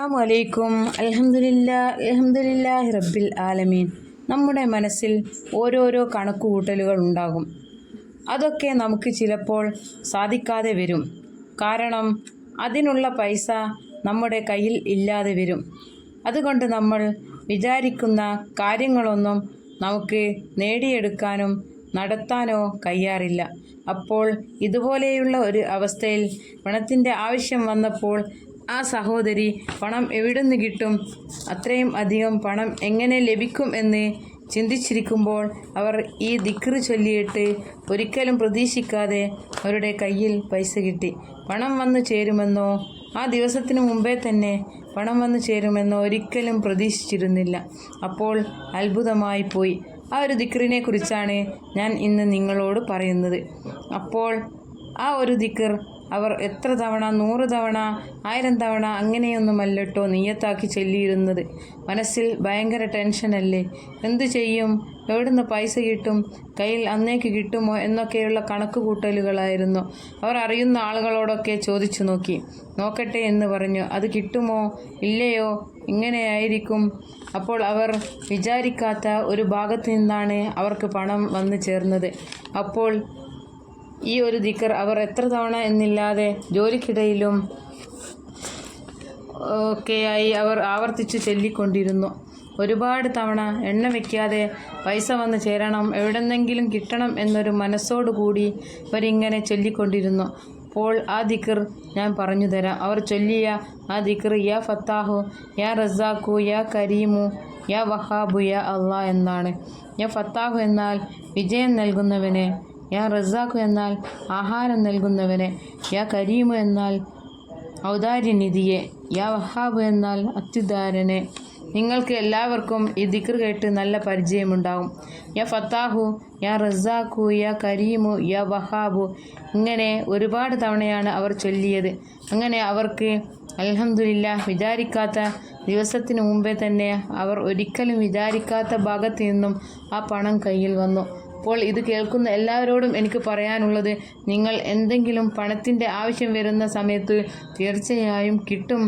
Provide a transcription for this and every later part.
അസ്സാമലൈക്കും അലഹമില്ല അലഹമില്ലാഹി റബ്ബിൽ ആലമീൻ. നമ്മുടെ മനസ്സിൽ ഓരോരോ കണക്കുകൂട്ടലുകൾ ഉണ്ടാകും. അതൊക്കെ നമുക്ക് ചിലപ്പോൾ സാധിക്കാതെ വരും. കാരണം അതിനുള്ള പൈസ നമ്മുടെ കയ്യിൽ ഇല്ലാതെ വരും. അതുകൊണ്ട് നമ്മൾ വിചാരിക്കുന്ന കാര്യങ്ങളൊന്നും നമുക്ക് നേടിയെടുക്കാനും നടത്താനോ കഴിയാറില്ല. അപ്പോൾ ഇതുപോലെയുള്ള ഒരു അവസ്ഥയിൽ പണത്തിന്റെ ആവശ്യം വന്നപ്പോൾ ആ സഹോദരി പണം എവിടെ നിന്ന് കിട്ടും? അത്രയും അധികം പണം എങ്ങനെ ലഭിക്കും എന്ന് ചിന്തിച്ചിരിക്കുമ്പോൾ അവർ ഈ ദിക്റ് ചൊല്ലിയിട്ട് ഒരിക്കലും പ്രതീക്ഷിക്കാതെ അവരുടെ കയ്യിൽ പൈസ കിട്ടി. പണം വന്നു ചേരുമെന്നോ? ആ ദിവസത്തിന് മുമ്പേ തന്നെ പണം വന്നു ചേരുമെന്നോ ഒരിക്കലും പ്രതീക്ഷിച്ചിരുന്നില്ല. അപ്പോൾ അത്ഭുതമായി പോയി. ആ ഒരു ദിക്റിനെ കുറിച്ചാണ് ഞാൻ ഇന്ന് നിങ്ങളോട് പറയുന്നത്. അപ്പോൾ ആ ഒരു ദിക്ർ അവർ എത്ര തവണ നൂറ് തവണ ആയിരം തവണ അങ്ങനെയൊന്നുമല്ലട്ടോ നീയത്താക്കി ചൊല്ലിയിരുന്നത്. മനസ്സിൽ ഭയങ്കര ടെൻഷനല്ലേ എന്തു ചെയ്യും? എവിടുന്ന് പൈസ കിട്ടും? കയ്യിൽ അന്നേക്ക് കിട്ടുമോ? എന്നൊക്കെയുള്ള കണക്ക് കൂട്ടലുകളായിരുന്നു അവർ അറിയുന്ന ആളുകളോടൊക്കെ ചോദിച്ചു നോക്കി. നോക്കട്ടെ എന്ന് പറഞ്ഞു. അത് കിട്ടുമോ? ഇല്ലയോ? ഇങ്ങനെയായിരിക്കും അപ്പോൾ അവർ വിചാരിക്കാത്ത ഒരു ഭാഗത്ത് നിന്നാണ് അവർക്ക് പണം വന്നു ചേർന്നത്. അപ്പോൾ ഈ ഒരു ദിക്കർ അവർ എത്ര തവണ എന്നില്ലാതെ ജോലിക്കിടയിലും ഒക്കെയായി അവർ ആവർത്തിച്ച് ചൊല്ലിക്കൊണ്ടിരുന്നു. ഒരുപാട് തവണ എണ്ണ വയ്ക്കാതെ പൈസ വന്ന് ചേരണം എവിടെന്നെങ്കിലും കിട്ടണം എന്നൊരു മനസ്സോടുകൂടി അവരിങ്ങനെ ചൊല്ലിക്കൊണ്ടിരുന്നു. അപ്പോൾ ആ ദിക്കർ ഞാൻ പറഞ്ഞു തരാം. അവർ ചൊല്ലിയ ആ ദിക്കർ യാ ഫത്താഹു യാ റസാഖു യാ കരീമു യാ വഹാബു യാ അള്ളാ എന്നാണ്. യാ ഫത്താഹു എന്നാൽ വിജയം നൽകുന്നവനെ യാ റസാഖു എന്നാൽ ആഹാരം നൽകുന്നവനെ യാ കരീമു എന്നാൽ ഔദാര്യനിധിയെ യാ വഹാബ് എന്നാൽ അത്യുദാരനെ. നിങ്ങൾക്ക് എല്ലാവർക്കും ഈ ദിക്ർ കേട്ട് നല്ല പരിചയമുണ്ടാകും യാ ഫത്താഹു യാ റസാഖു യാ കരീമു യാ വഹാബു ഇങ്ങനെ ഒരുപാട് തവണയാണ് അവർ ചൊല്ലിയത്. അങ്ങനെ അവർക്ക് അലഹമില്ല വിചാരിക്കാത്ത ദിവസത്തിന് മുമ്പേ തന്നെ അവർ ഒരിക്കലും വിചാരിക്കാത്ത ഭാഗത്തു നിന്നും ആ പണം കയ്യിൽ വന്നു. അപ്പോൾ ഇത് കേൾക്കുന്ന എല്ലാവരോടും എനിക്ക് പറയാനുള്ളത് നിങ്ങൾ എന്തെങ്കിലും പണത്തിന്റെ ആവശ്യം വരുന്ന സമയത്ത് തീർച്ചയായും കിട്ടും.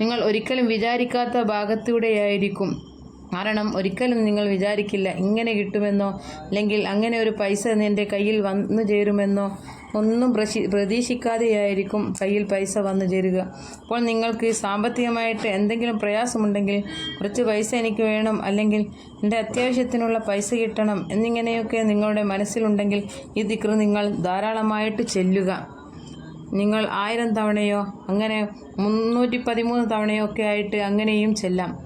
നിങ്ങൾ ഒരിക്കലും വിചാരിക്കാത്ത ഭാഗത്തൂടെയായിരിക്കും. കാരണം ഒരിക്കലും നിങ്ങൾ വിചാരിക്കില്ല ഇങ്ങനെ കിട്ടുമെന്നോ അല്ലെങ്കിൽ അങ്ങനെ ഒരു പൈസ എന്റെ കയ്യിൽ വന്നു ചേരുമെന്നോ. ഒന്നും പ്രതീക്ഷിക്കാതെയായിരിക്കും കയ്യിൽ പൈസ വന്നു ചേരുക. അപ്പോൾ നിങ്ങൾക്ക് സാമ്പത്തികമായിട്ട് എന്തെങ്കിലും പ്രയാസമുണ്ടെങ്കിൽ കുറച്ച് പൈസ എനിക്ക് വേണം അല്ലെങ്കിൽ എന്റെ അത്യാവശ്യത്തിനുള്ള പൈസ കിട്ടണം എന്നിങ്ങനെയൊക്കെ നിങ്ങളുടെ മനസ്സിലുണ്ടെങ്കിൽ ഈ ദിക്ർ നിങ്ങൾ ധാരാളമായിട്ട് ചെല്ലുക. നിങ്ങൾ ആയിരം തവണയോ അങ്ങനെ മുന്നൂറ്റി പതിമൂന്ന് തവണയോ ഒക്കെ ആയിട്ട് അങ്ങനെയും ചെല്ലാം.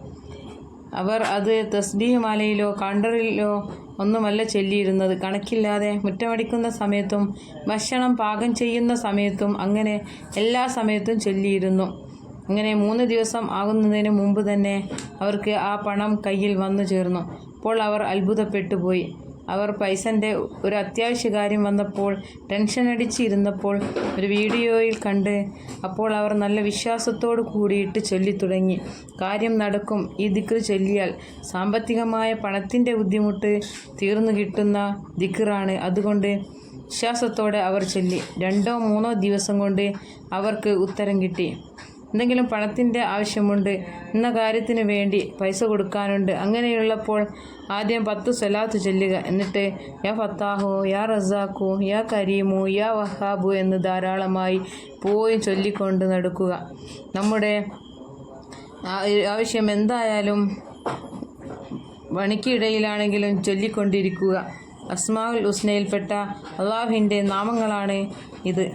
അവർ അത് തസ്ബീഹ് മാലയിലോ കണ്ടറിലോ ഒന്നുമല്ല ചൊല്ലിയിരുന്നത്. കണക്കില്ലാതെ മുറ്റമടിക്കുന്ന സമയത്തും ഭക്ഷണം പാകം ചെയ്യുന്ന സമയത്തും അങ്ങനെ എല്ലാ സമയത്തും ചൊല്ലിയിരുന്നു. അങ്ങനെ മൂന്ന് ദിവസം ആകുന്നതിന് മുമ്പ് തന്നെ അവർക്ക് ആ പണം കയ്യിൽ വന്നു ചേർന്നു. അപ്പോൾ അവർ അത്ഭുതപ്പെട്ടു പോയി അവർ പൈസന്റെ ഒരു അത്യാവശ്യ കാര്യം വന്നപ്പോൾ ടെൻഷൻ അടിച്ചിരുന്നപ്പോൾ ഒരു വീഡിയോയിൽ കണ്ട് അപ്പോൾ അവർ നല്ല വിശ്വാസത്തോടു കൂടിയിട്ട് ചൊല്ലിത്തുടങ്ങി. കാര്യം നടക്കും ഈ ദിക്ർ ചൊല്ലിയാൽ സാമ്പത്തികമായ പണത്തിന്റെ ബുദ്ധിമുട്ട് തീർന്നു കിട്ടുന്ന ദിക്റാണ്. അതുകൊണ്ട് വിശ്വാസത്തോടെ അവർ ചൊല്ലി. രണ്ടോ മൂന്നോ ദിവസം കൊണ്ട് അവർക്ക് ഉത്തരം കിട്ടി. എന്തെങ്കിലും പണത്തിന്റെ ആവശ്യമുണ്ട് എന്ന കാര്യത്തിന് വേണ്ടി പൈസ കൊടുക്കാനുണ്ട്. അങ്ങനെയുള്ളപ്പോൾ ആദ്യം പത്ത് സ്വലാത്ത് ചൊല്ലുക. എന്നിട്ട് യാ ഫത്താഹു യാ റസാഖു യാ കരീമു യാ വഹാബു എന്ന് ധാരാളമായി പോയി ചൊല്ലിക്കൊണ്ട് നടക്കുക. നമ്മുടെ ആവശ്യം എന്തായാലും പണിക്കിടയിലാണെങ്കിലും ചൊല്ലിക്കൊണ്ടിരിക്കുക. അസ്മാവുൽ ഹുസ്നയിൽപ്പെട്ട അള്ളാഹുവിന്റെ നാമങ്ങളാണ് ഇത്.